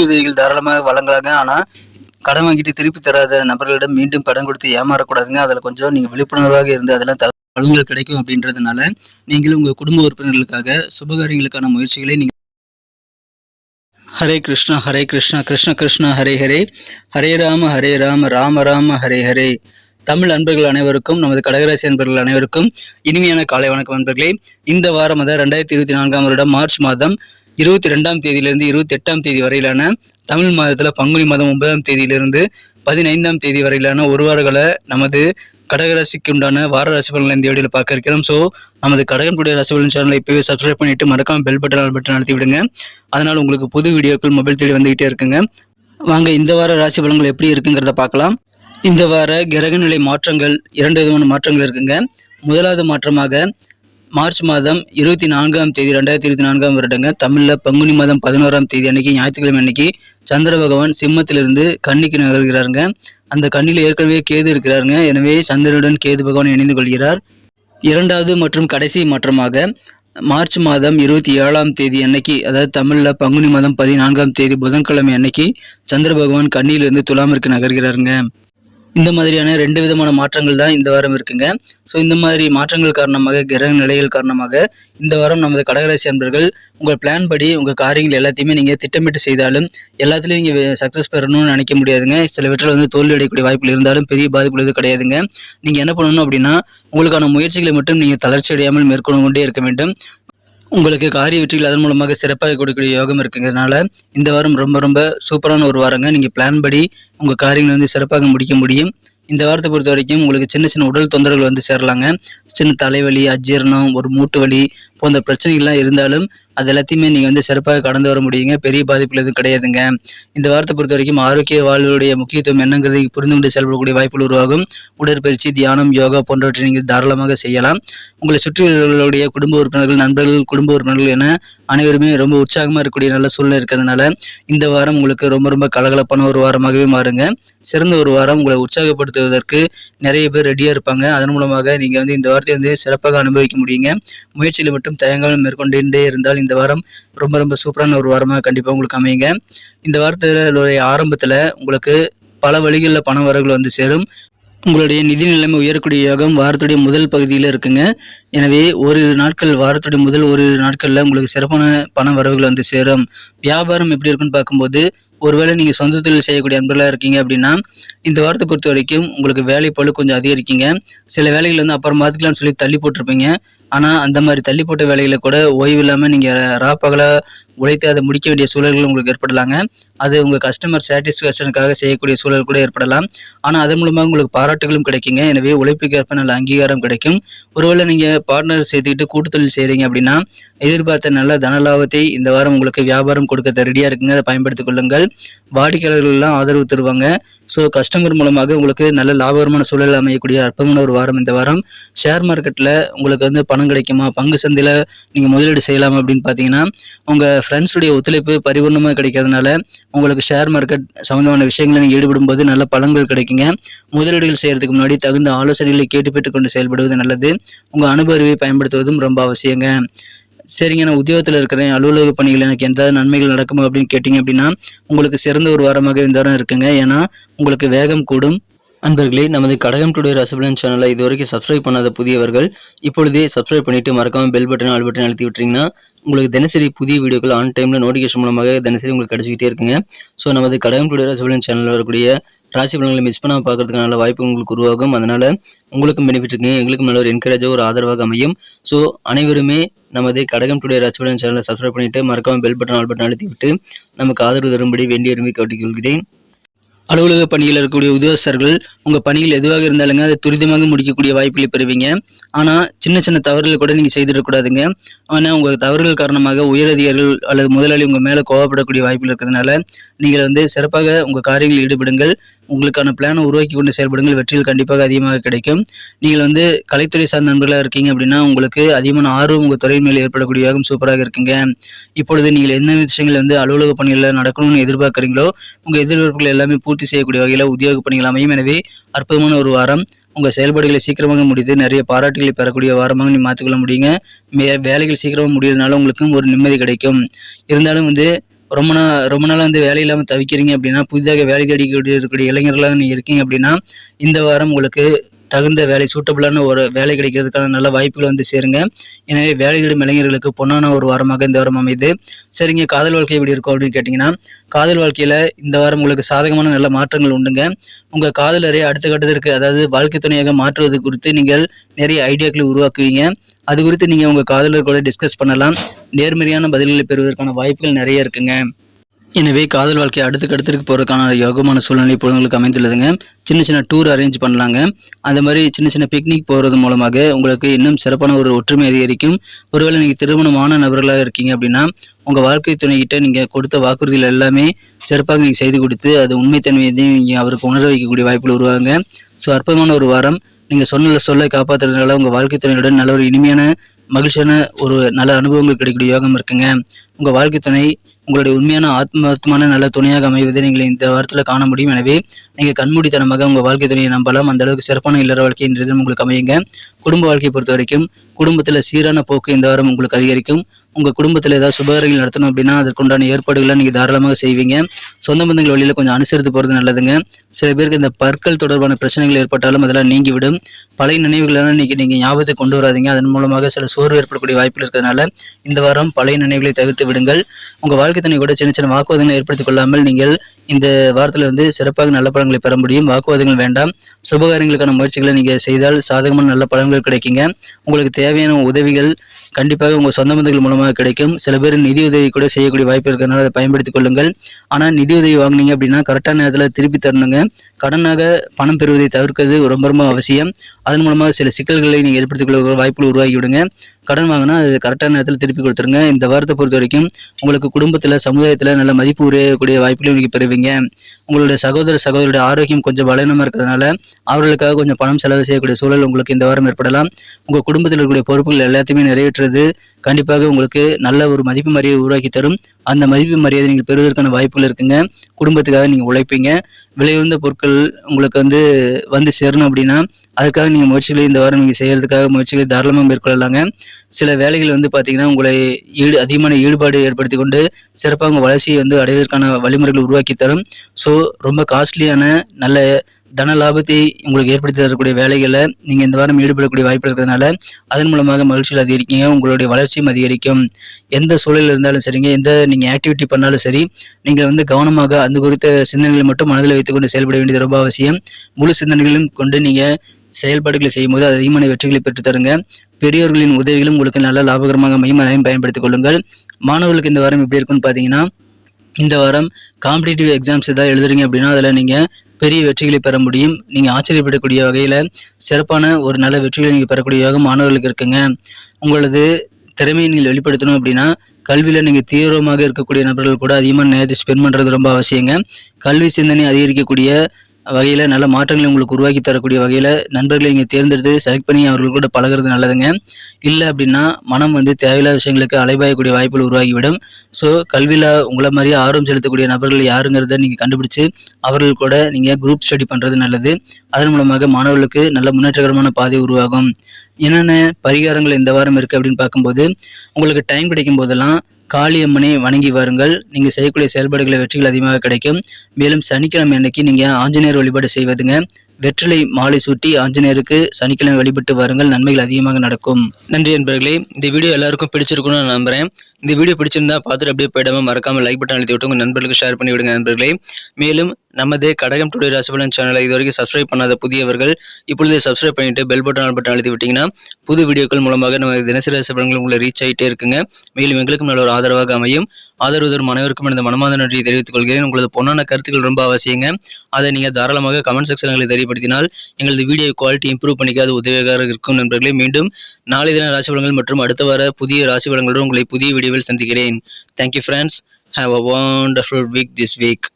உதவிகள் தாராளமாக வழங்கலாங்க. ஆனால் கடன் வாங்கிட்டு திருப்பி தராத நபர்களிடம் மீண்டும் கடன் கொடுத்து ஏமாறக்கூடாதுங்க. அதில் கொஞ்சம் நீங்கள் விழிப்புணர்வாக இருந்து அதெல்லாம் த- பலன்கள் கிடைக்கும் அப்படின்றதுனால நீங்களும் உங்கள் குடும்ப உறுப்பினர்களுக்காக சுபகாரியங்களுக்கான முயற்சிகளை நீங்கள் ஹரே கிருஷ்ணா ஹரே கிருஷ்ணா கிருஷ்ண கிருஷ்ணா ஹரே ஹரே. ஹரே ராம ஹரே ராம ராம ராம ஹரே ஹரே. தமிழ் அன்பர்கள் அனைவருக்கும் நமது கடகராசி அன்பர்கள் அனைவருக்கும் இனிமையான காலை வணக்கம் அன்பர்களே. இந்த வாரம் அதாவது ரெண்டாயிரத்தி இருபத்தி நான்காம் வருடம் மார்ச் மாதம் இருபத்தி ரெண்டாம் தேதியிலிருந்து இருபத்தி எட்டாம் தேதி வரையிலான தமிழ் மாதத்தில் பங்குனி மாதம் ஒன்பதாம் தேதியிலிருந்து பதினைந்தாம் தேதி வரையிலான ஒரு வாரங்களை நமது கடகராசிக்கு உண்டான வார ராசி பலன்களை இந்த வீடியோவில் பார்க்க இருக்கிறோம். ஸோ நமது கடகனுடைய ராசி பலன் சேனலை இப்போவே சப்ஸ்கிரைப் பண்ணிட்டு மறக்காம பெல் பட்டன் பட்டன் அழுத்தி விடுங்க. அதனால் உங்களுக்கு புது வீடியோக்கள் மொபைல் தேடி வந்துகிட்டே இருக்குங்க. வாங்க இந்த வார ராசி பலன்கள் எப்படி இருக்குங்கிறத பார்க்கலாம். இந்த வார கிரகநிலை மாற்றங்கள் இரண்டு விதமான மாற்றங்கள் இருக்குங்க. முதலாவது மாற்றமாக மார்ச் மாதம் இருபத்தி நான்காம் தேதி ரெண்டாயிரத்தி இருபத்தி நான்காம் வருடங்க. தமிழில் பங்குனி மாதம் பதினோராம் தேதி அன்னைக்கு ஞாயிற்றுக்கிழமை அன்னைக்கு சந்திர பகவான் சிம்மத்திலிருந்து கன்னிக்கு நகர்கிறாருங்க. அந்த கண்ணில் ஏற்கனவே கேது இருக்கிறாருங்க. எனவே சந்திரனுடன் கேது பகவான் இணைந்து கொள்கிறார். இரண்டாவது மற்றும் கடைசி மாற்றமாக மார்ச் மாதம் இருபத்தி ஏழாம் தேதி அன்னைக்கு அதாவது தமிழில் பங்குனி மாதம் பதினான்காம் தேதி புதன்கிழமை அன்னைக்கு சந்திர பகவான் கண்ணியிலிருந்து துலாமிற்கு நகர்கிறாருங்க. இந்த மாதிரியான ரெண்டு விதமான மாற்றங்கள் தான் இந்த வாரம் இருக்குங்க. ஸோ இந்த மாதிரி மாற்றங்கள் காரணமாக கிரக நிலைகள் காரணமாக இந்த வாரம் நமது கடகராசி அன்பர்கள் உங்கள் பிளான் படி உங்கள் காரியங்கள் எல்லாத்தையுமே நீங்கள் திட்டமிட்டு செய்தாலும் எல்லாத்துலேயும் நீங்கள் சக்ஸஸ் பெறணும்னு நினைக்க முடியாதுங்க. சில வந்து தோல்வி அடையக்கூடிய வாய்ப்புகள் இருந்தாலும் பெரிய பாதிப்புகள் எதுவும் கிடையாதுங்க. நீங்கள் என்ன பண்ணணும் அப்படின்னா உங்களுக்கான முயற்சிகளை மட்டும் நீங்கள் தளர்ச்சி அடையாமல் மேற்கொண்டு கொண்டே இருக்க வேண்டும். உங்களுக்கு காரிய வெற்றிகள் அதன் மூலமாக சிறப்பாக கொடுக்கக்கூடிய யோகம் இருக்குங்கிறதுனால இந்த வாரம் ரொம்ப ரொம்ப சூப்பரான ஒரு வாரங்க. நீங்கள் பிளான் படி உங்கள் காரியங்களை வந்து சிறப்பாக முடிக்க முடியும். இந்த வாரத்தை பொறுத்த வரைக்கும் உங்களுக்கு சின்ன சின்ன உடல் தொந்தரவுகள் வந்து சேரலாங்க. சின்ன தலைவலி அஜீரணம் ஒரு மூட்டு வலி போன்ற பிரச்சனைகள்லாம் இருந்தாலும் அது எல்லாத்தையுமே நீங்கள் வந்து சிறப்பாக கடந்து வர முடியுங்க. பெரிய பாதிப்புகள் எதுவும் கிடையாதுங்க. இந்த வாரத்தை பொறுத்த வரைக்கும் ஆரோக்கிய வாழ்வுடைய முக்கியத்துவம் என்னங்கிறது புரிந்து கொண்டு செயல்படக்கூடிய வாய்ப்புகள் உருவாகும். உடற்பயிற்சி தியானம் யோகா போன்றவற்றை நீங்கள் தாராளமாக செய்யலாம். உங்களை சுற்றியுள்ளவர்களுடைய குடும்ப உறுப்பினர்கள் நண்பர்கள் குடும்ப உறுப்பினர்கள் என அனைவருமே ரொம்ப உற்சாகமாக இருக்கக்கூடிய நல்ல சூழ்நிலை இருக்கிறதுனால இந்த வாரம் உங்களுக்கு ரொம்ப ரொம்ப கலகலப்பான ஒரு வாரமாகவே மாறுங்க. சிறந்த ஒரு வாரம் உங்களை உற்சாகப்படுத்த உற்சாகப்படுத்துவதற்கு நிறைய பேர் ரெடியாக இருப்பாங்க. அதன் மூலமாக நீங்கள் வந்து இந்த வாரத்தை வந்து சிறப்பாக அனுபவிக்க முடியுங்க. முயற்சியில் மட்டும் தயங்காமல் மேற்கொண்டே இருந்தால் இந்த வாரம் ரொம்ப ரொம்ப சூப்பரான ஒரு வாரமாக கண்டிப்பாக உங்களுக்கு அமையுங்க. இந்த வாரத்தில் ஆரம்பத்தில் உங்களுக்கு பல வழிகளில் பண வரவுகள் வந்து சேரும். உங்களுடைய நிதி நிலைமை உயரக்கூடிய யோகம் வாரத்துடைய முதல் பகுதியில் இருக்குங்க. எனவே ஓரிரு நாட்கள் வாரத்துடைய முதல் ஓரிரு நாட்களில் உங்களுக்கு சிறப்பான பண வரவுகள் வந்து சேரும். வியாபாரம் எப்படி இருக்குன்னு பார்க்கும்போது ஒருவேளை நீங்கள் சொந்த தொழில் செய்யக்கூடிய அன்பர்களாக இருக்கீங்க அப்படின்னா இந்த வாரத்தை பொறுத்த வரைக்கும் உங்களுக்கு வேலை பழு கொஞ்சம் அதிகரிக்கீங்க. சில வேலைகள் வந்து அப்புறம் பார்த்துக்கலாம்னு சொல்லி தள்ளி போட்டிருப்பீங்க. ஆனால் அந்த மாதிரி தள்ளி போட்ட வேலைகளை கூட ஓய்வு இல்லாமல் நீங்கள் ராப்பகலாக உழைத்து அதை முடிக்க வேண்டிய சூழல்கள் உங்களுக்கு ஏற்படலாங்க. அது உங்கள் கஸ்டமர் சாட்டிஸ்ஃபேக்ஷனுக்காக செய்யக்கூடிய சூழல் கூட ஏற்படலாம். ஆனால் அதன் மூலமாக உங்களுக்கு பாராட்டுகளும் கிடைக்குங்க. எனவே உழைப்புக்கு ஏற்ப நல்ல அங்கீகாரம் கிடைக்கும். ஒருவேளை நீங்கள் பார்ட்னர் சேர்த்துக்கிட்டு கூட்டு தொழில் செய்கிறீங்க அப்படின்னா எதிர்பார்த்த நல்ல தன லாபத்தை இந்த வாரம் உங்களுக்கு வியாபாரம் கொடுக்க ரெடியாக இருக்குங்க. அதை பயன்படுத்திக் கொள்ளுங்கள். வாடிக்கையாளர்கள்லாம் ஆதரவு தருவாங்க. ஸோ கஸ்டமர் மூலமாக உங்களுக்கு நல்ல லாபகரமான சூழல் அமையக்கூடிய அற்பமான ஒரு வாரம் இந்த வாரம். ஷேர் மார்க்கெட்டில் உங்களுக்கு வந்து பணம் கிடைக்குமா? பங்கு சந்தையில் நீங்கள் முதலீடு செய்யலாம் அப்படின்னு பார்த்தீங்கன்னா உங்கள் ஃப்ரெண்ட்ஸுடைய ஒத்துழைப்பு பரிபூர்ணமாக கிடைக்கிறதுனால உங்களுக்கு ஷேர் மார்க்கெட் சம்மந்தமான விஷயங்களை நீங்கள் ஈடுபடும் போது நல்ல பலன்கள் கிடைக்குங்க. முதலீடுகள் செய்கிறதுக்கு முன்னாடி தகுந்த ஆலோசனைகளை கேட்டு பெற்றுக்கொண்டு செயல்படுவது நல்லது. உங்கள் அனுபவ பயன்படுத்துவதும் ரொம்ப அவசியங்க. சரிங்க நான் உத்தியோகத்தில் இருக்கிறேன் அலுவலக பணிகள் எனக்கு எந்த நன்மைகள் நடக்குமா அப்படின்னு கேட்டிங்க அப்படின்னா உங்களுக்கு சிறந்த ஒரு வாரமாக இந்த வாரம் இருக்குங்க. ஏன்னா உங்களுக்கு வேகம் கூடும். அன்பர்களே நமது கடகம் டுடே ரசபலன் சேனலை இதுவரைக்கும் சப்ஸ்கிரைப் பண்ணாத புதியவர்கள் இப்பொழுதே சப்ஸ்கிரைப் பண்ணிட்டு மறக்காம பெல் பட்டன் ஆல் பட்டன் அழுத்தி விட்டுறீங்கன்னா உங்களுக்கு தினசரி புதிய வீடியோக்கள் ஆன் டைமில் நோட்டிஃபிகேஷன் மூலமாக தினசரி உங்களுக்கு கிடைச்சிக்கிட்டே இருக்குங்க. ஸோ நமது கடகம் டுடே ரசபலன் சேனலில் வரக்கூடிய ராசி பலன்களை மிஸ் பண்ணாம பார்க்கறதுக்கான வாய்ப்பு உங்களுக்கு உருவாகும். அதனால் உங்களுக்கும் பெனிஃபிட் இருக்குங்க. எங்களுக்கும் நல்ல ஒரு என்கரேஜாக ஒரு ஆதரவாக அமையும். ஸோ அனைவருமே நமது கடகம் டுடே ராசிபலன் சேனலை சப்ஸ்கிரைப் பண்ணிட்டு மறக்காம பெல் பட்டன் ஆல் பட்டன் அழுத்திவிட்டு நமக்கு ஆதரவு தரும்படி வேண்டிய விரும்பி கேட்டுக்கொள்கிறேன். அலுவலக பணியில் இருக்கக்கூடிய உத்தியோகஸ்தர்கள் உங்கள் பணிகள் எதுவாக இருந்தாலுங்க அதை துரிதமாக முடிக்கக்கூடிய வாய்ப்புகளை பெறுவீங்க. ஆனால் சின்ன சின்ன தவறுகள் கூட நீங்கள் செய்திடக்கூடாதுங்க ஆனால் உங்கள் தவறுகள் காரணமாக உயரதிகாரிகள் அல்லது முதலாளி உங்கள் மேலே கோவப்படக்கூடிய வாய்ப்புகள் இருக்கிறதுனால நீங்கள் வந்து சிறப்பாக உங்கள் காரியங்களில் ஈடுபடுங்கள். உங்களுக்கான பிளானை உருவாக்கி கொண்டு செயல்படுங்கள் வெற்றிகள் கண்டிப்பாக அதிகமாக கிடைக்கும். நீங்கள் வந்து கலைத்துறை சார்ந்த நண்பர்களாக இருக்கீங்க அப்படின்னா உங்களுக்கு அதிகமான ஆர்வம் உங்கள் துறை மேல் ஏற்படக்கூடிய யோகம் சூப்பராக இருக்குங்க. இப்பொழுது நீங்கள் என்ன விஷயங்கள் வந்து அலுவலக பணிகளில் நடக்கணும்னு எதிர்பார்க்குறீங்களோ உங்கள் எதிர்பார்ப்புகள் எல்லாமே பூர்த்தி பூர்த்தி செய்யக்கூடிய வகையில் உத்தியோக பணிகள் அமையும். எனவே அற்புதமான ஒரு வாரம். உங்கள் செயல்பாடுகளை சீக்கிரமாக முடித்து நிறைய பாராட்டுகளை பெறக்கூடிய வாரமாக நீ மாற்றிக்கொள்ள முடியுங்க. மே வேலைகள் சீக்கிரமாக முடியறதுனால உங்களுக்கும் ஒரு நிம்மதி கிடைக்கும். இருந்தாலும் வந்து ரொம்ப நாள் ரொம்ப நாளாக வந்து வேலை இல்லாமல் தவிக்கிறீங்க அப்படின்னா புதிதாக வேலை தேடிக்கூடிய இருக்கக்கூடிய இளைஞர்களாக நீங்கள் இருக்கீங்க அப்படின்னா இந்த வாரம் உங்களுக்கு தகுந்த வேலை சூட்டபுளான ஒரு வேலை கிடைக்கிறதுக்கான நல்ல வாய்ப்புகள் வந்து சேருங்க. எனவே வேலை தேடும் இளைஞர்களுக்கு பொன்னான ஒரு வாரமாக இந்த வாரம் அமைது சரிங்க காதல் வாழ்க்கை எப்படி இருக்கும் அப்படின்னு கேட்டிங்கன்னா காதல் வாழ்க்கையில் இந்த வாரம் உங்களுக்கு சாதகமான நல்ல மாற்றங்கள் உண்டுங்க. உங்கள் காதலரை அடுத்த கட்டத்திற்கு அதாவது வாழ்க்கை துணையாக மாற்றுவது குறித்து நீங்கள் நிறைய ஐடியாக்களை உருவாக்குவீங்க. அது குறித்து நீங்கள் உங்கள் காதலர் கூட டிஸ்கஸ் பண்ணலாம். நேர்மறையான பதில்களை பெறுவதற்கான வாய்ப்புகள் நிறைய இருக்குங்க. எனவே காதல் வாழ்க்கை அடுத்த கட்டத்திற்கு போகிறதுக்கான யோகமான சூழ்நிலை இப்போ உங்களுக்கு அமைந்துள்ளதுங்க. சின்ன சின்ன டூர் அரேஞ்ச் பண்ணலாங்க. அந்த மாதிரி சின்ன சின்ன பிக்னிக் போகிறது மூலமாக உங்களுக்கு இன்னும் சிறப்பான ஒரு ஒற்றுமை அதிகரிக்கும். ஒருவேளை நீங்கள் திருமணமான நபர்களாக இருக்கீங்க அப்படின்னா உங்கள் வாழ்க்கை துணைக்கிட்ட நீங்கள் கொடுத்த வாக்குறுதிகள் எல்லாமே சிறப்பாக நீங்கள் செய்து கொடுத்து அது உண்மைத்தன்மையை நீங்கள் அவருக்கு உணர வைக்கக்கூடிய வாய்ப்புகள் உருவாங்க ஸோ அற்புதமான ஒரு வாரம். நீங்கள் சொன்ன சொல்ல காப்பாற்றுறதுனால உங்கள் வாழ்க்கை துணையுடன் நல்ல ஒரு இனிமையான மகிழ்ச்சியான ஒரு நல்ல அனுபவங்கள் கிடைக்கக்கூடிய யோகம் இருக்குங்க. உங்கள் வாழ்க்கை துணை உங்களுடைய உண்மையான ஆத்மார்த்தமான நல்ல துணையாக அமைவதை நீங்கள் இந்த வாரத்தில் காண முடியும். எனவே நீங்கள் கண்மூடித்தனமாக உங்கள் வாழ்க்கை துணையை நம்பலாம். அந்த அளவுக்கு சிறப்பான இல்லற வாழ்க்கை இன்றைய தினம் உங்களுக்கு அமையுங்க. குடும்ப வாழ்க்கையை பொறுத்த வரைக்கும் குடும்பத்தில் சீரான போக்கு இந்த வாரம் உங்களுக்கு அதிகரிக்கும். உங்கள் குடும்பத்தில் ஏதாவது சுபகாரியங்கள் நடத்தணும் அப்படின்னா அதற்குண்டான ஏற்பாடுகளை நீங்கள் தாராளமாக செய்வீங்க. சொந்த பந்தங்கள் வழியில் கொஞ்சம் அனுசரித்து போகிறது நல்லதுங்க. சில பேருக்கு இந்த பற்கள் தொடர்பான பிரச்சனைகள் ஏற்பட்டாலும் அதெல்லாம் நீங்கிவிடும். பழைய நினைவுகளெல்லாம் இன்றைக்கி நீங்கள் ஞாபகத்தை கொண்டு வராதீங்க. அதன் மூலமாக சில சோர்வு ஏற்படக்கூடிய வாய்ப்பு இருக்கிறதுனால இந்த வாரம் பழைய நினைவுகளை தவிர்த்து விடுங்கள். உங்கள் வாழ்க்கை துணை கூட சின்ன சின்ன வாக்குவாதங்களை ஏற்படுத்திக் கொள்ளாமல் நீங்கள் இந்த வாரத்தில் வந்து சிறப்பாக நல்ல பலன்களை பெற முடியும். வாக்குவாதங்கள் வேண்டாம். சுபகாரியங்களுக்கான முயற்சிகளை நீங்கள் செய்தால் சாதகமான நல்ல பலன்கள் கிடைக்குங்க. உங்களுக்கு தேவையான உதவிகள் கண்டிப்பாக உங்கள் சொந்த பந்தங்கள் மூலமாக கிடைக்கும். சில பேர் நிதியுதவி கூட செய்யக்கூடிய வாய்ப்பு இருக்கிறதுனால அதை பயன்படுத்திக் கொள்ளுங்கள். ஆனால் நிதியுதவி வாங்கினீங்க வாங்குனீங்க அப்படின்னா கரெக்டான நேரத்தில் திருப்பி தரணுங்க. கடனாக பணம் பெறுவதை தவிர்க்கிறது ரொம்ப ரொம்ப அவசியம். அதன் மூலமாக சில சிக்கல்களை நீங்கள் ஏற்படுத்திக் கொள்ள வாய்ப்புகள் உருவாக்கி விடுங்க கடன் வாங்கினா அது கரெக்டான நேரத்தில் திருப்பி கொடுத்துருங்க. இந்த வாரத்தை பொறுத்த வரைக்கும் உங்களுக்கு குடும்பத்தில் சமுதாயத்தில் நல்ல மதிப்பு உரையக்கூடிய வாய்ப்புகளை நீங்கள் பெறுவீங்க. உங்களுடைய சகோதர சகோதரியுடைய ஆரோக்கியம் கொஞ்சம் பலனமாக இருக்கிறதுனால அவர்களுக்காக கொஞ்சம் பணம் செலவு செய்யக்கூடிய சூழல் உங்களுக்கு இந்த வாரம் ஏற்படலாம். உங்கள் குடும்பத்தில் இருக்கக்கூடிய பொறுப்புகள் எல்லாத்தையுமே நிறைவேற்றுறது கண்டிப்பாக உங்களுக்கு நல்ல ஒரு மதிப்பு மரியாதை உருவாக்கி தரும். அந்த மதிப்பு மரியாதை நீங்கள் பெறுவதற்கான வாய்ப்புகள் இருக்குங்க. குடும்பத்துக்காக நீங்கள் உழைப்பீங்க. விலையுயர்ந்த பொருட்கள் உங்களுக்கு வந்து வந்து சேரணும் அப்படின்னா அதுக்காக நீங்கள் முயற்சிகளை இந்த வாரம் நீங்கள் செய்கிறதுக்காக முயற்சிகளை தாராளமாக மேற்கொள்ளலாங்க. சில வேலைகள் வந்து பார்த்தீங்கன்னா உங்களை ஈடு அதிகமான ஈடுபாடு ஏற்படுத்தி கொண்டு சிறப்பாக உங்கள் வளர்ச்சியை வந்து அடைவதற்கான வழிமுறைகள் உருவாக்கி தரும். ஸோ ரொம்ப காஸ்ட்லியான நல்ல தன லாபத்தை உங்களுக்கு ஏற்படுத்தி தரக்கூடிய வேலைகளை நீங்கள் இந்த வாரம் ஈடுபடக்கூடிய வாய்ப்பு இருக்கிறதுனால அதன் மூலமாக மகிழ்ச்சியில் அதிகரிக்கீங்க உங்களுடைய வளர்ச்சியும் அதிகரிக்கும். எந்த சூழலில் இருந்தாலும் சரிங்க எந்த நீங்கள் ஆக்டிவிட்டி பண்ணாலும் சரி நீங்கள் வந்து கவனமாக அந்த குறித்த சிந்தனைகளை மட்டும் மனதில் வைத்துக்கொண்டு செயல்பட வேண்டியது ரொம்ப அவசியம். முழு சிந்தனைகளும் கொண்டு நீங்கள் செயல்பாடுகளை செய்யும்போது அதிகமான வெற்றிகளை பெற்றுத்தருங்க பெரியோர்களின் உதவிகளும் உங்களுக்கு நல்ல லாபகரமாக அமையும். அதையும் பயன்படுத்திக் கொள்ளுங்கள். மாணவர்களுக்கு இந்த வாரம் எப்படி இருக்குன்னு பார்த்தீங்கன்னா இந்த வாரம் காம்படிட்டிவ் எக்ஸாம்ஸ் ஏதாவது எழுதுறீங்க அப்படின்னா அதில் நீங்கள் பெரிய வெற்றிகளை பெற முடியும். நீங்கள் ஆச்சரியப்படக்கூடிய வகையில் சிறப்பான ஒரு நல்ல வெற்றிகளை நீங்கள் பெறக்கூடிய மாணவர்களுக்கு இருக்குங்க. உங்களது திறமையை நீங்கள் வெளிப்படுத்தணும் அப்படின்னா கல்வியில் நீங்கள் தீவிரமாக இருக்கக்கூடிய நபர்கள் கூட அதிகமாக நேரத்தை ஸ்பெண்ட் பண்ணுறது ரொம்ப அவசியங்க. கல்வி சிந்தனை அதிகரிக்கக்கூடிய வகையில் நல்ல மாற்றங்களை உங்களுக்கு உருவாக்கி தரக்கூடிய வகையில் நண்பர்களை நீங்கள் தேர்ந்தெடுத்து செலக்ட் பண்ணி அவர்கள் கூட பழகுறது நல்லதுங்க. இல்லை அப்படின்னா மனம் வந்து தேவையில்லாத விஷயங்களுக்கு அலைபாயக்கூடிய வாய்ப்புகள் உருவாகிவிடும். ஸோ கல்வியில் உங்களை மாதிரியே ஆர்வம் செலுத்தக்கூடிய நபர்கள் யாருங்கிறத நீங்கள் கண்டுபிடிச்சு அவர்கள் கூட நீங்கள் குரூப் ஸ்டடி பண்ணுறது நல்லது. அதன் மூலமாக மாணவர்களுக்கு நல்ல முன்னேற்றகரமான பாதை உருவாகும். என்னென்ன பரிகாரங்கள் இந்த வாரம் இருக்குது அப்படின்னு பார்க்கும்போது உங்களுக்கு டைம் கிடைக்கும் போதெல்லாம் காளியம்மனை வணங்கி வாருங்கள். நீங்கள் செய்யக்கூடிய செயல்பாடுகளை வெற்றிகள் அதிகமாக கிடைக்கும். மேலும் சனிக்கிழமை அன்னைக்கு நீங்கள் ஆஞ்சநேயர் வழிபாடு செய்வதுங்க. வெற்றிலை மாலை சூட்டி ஆஞ்சநேயருக்கு சனிக்கிழமை வழிபட்டு வாருங்கள். நன்மைகள் அதிகமாக நடக்கும். நன்றி நண்பர்களே இந்த வீடியோ எல்லாருக்கும் பிடிச்சிருக்கும்னு நான் நம்புறேன். இந்த வீடியோ பிடிச்சிருந்தா பார்த்துட்டு அப்படியே போயிடாம மறக்காமல் லைக் பட்டன் அழுத்தி விட்டு உங்கள் நண்பர்களுக்கு ஷேர் பண்ணி விடுங்க நண்பர்களே. மேலும் நமது கடகம் டுடே ராசிபலன் சேனலை இது வரைக்கும் சப்ஸ்கிரைப் பண்ணாத புதியவர்கள் இப்பொழுதே சப்ஸ்கிரைப் பண்ணிட்டு பெல் பட்டன் ஆல் பட்டன் அழுத்தி விட்டீங்கன்னா புது வீடியோக்கள் மூலமாக நம்ம தினசரி ராசிபலன்கள் உங்களை ரீச் ஆகிட்டே இருக்குங்க. மேலும் எங்களுக்கும் நல்ல ஒரு ஆதரவாக அமையும். ஆதரவு தரும் அனைவருக்கும் இந்த மனமாத நன்றியை தெரிவித்துக் கொள்கிறேன். உங்களது பொன்னான கருத்துக்கள் ரொம்ப அவசியங்க. அதை நீங்கள் தாராளமாக கமெண்ட் செக்ஷன்களை தெரியப்படுத்தினால் எங்களது வீடியோ குவாலிட்டி இம்ப்ரூவ் பண்ணிக்க அது உதவியாக இருக்கும் நண்பர்களே. மீண்டும் நாளை தின ராசி பலன்கள் மற்றும் அடுத்த வார புதிய ராசி பலன்களுடன் உங்களை புதிய வீடியோவில் சந்திக்கிறேன். Thank you friends have a wonderful week this week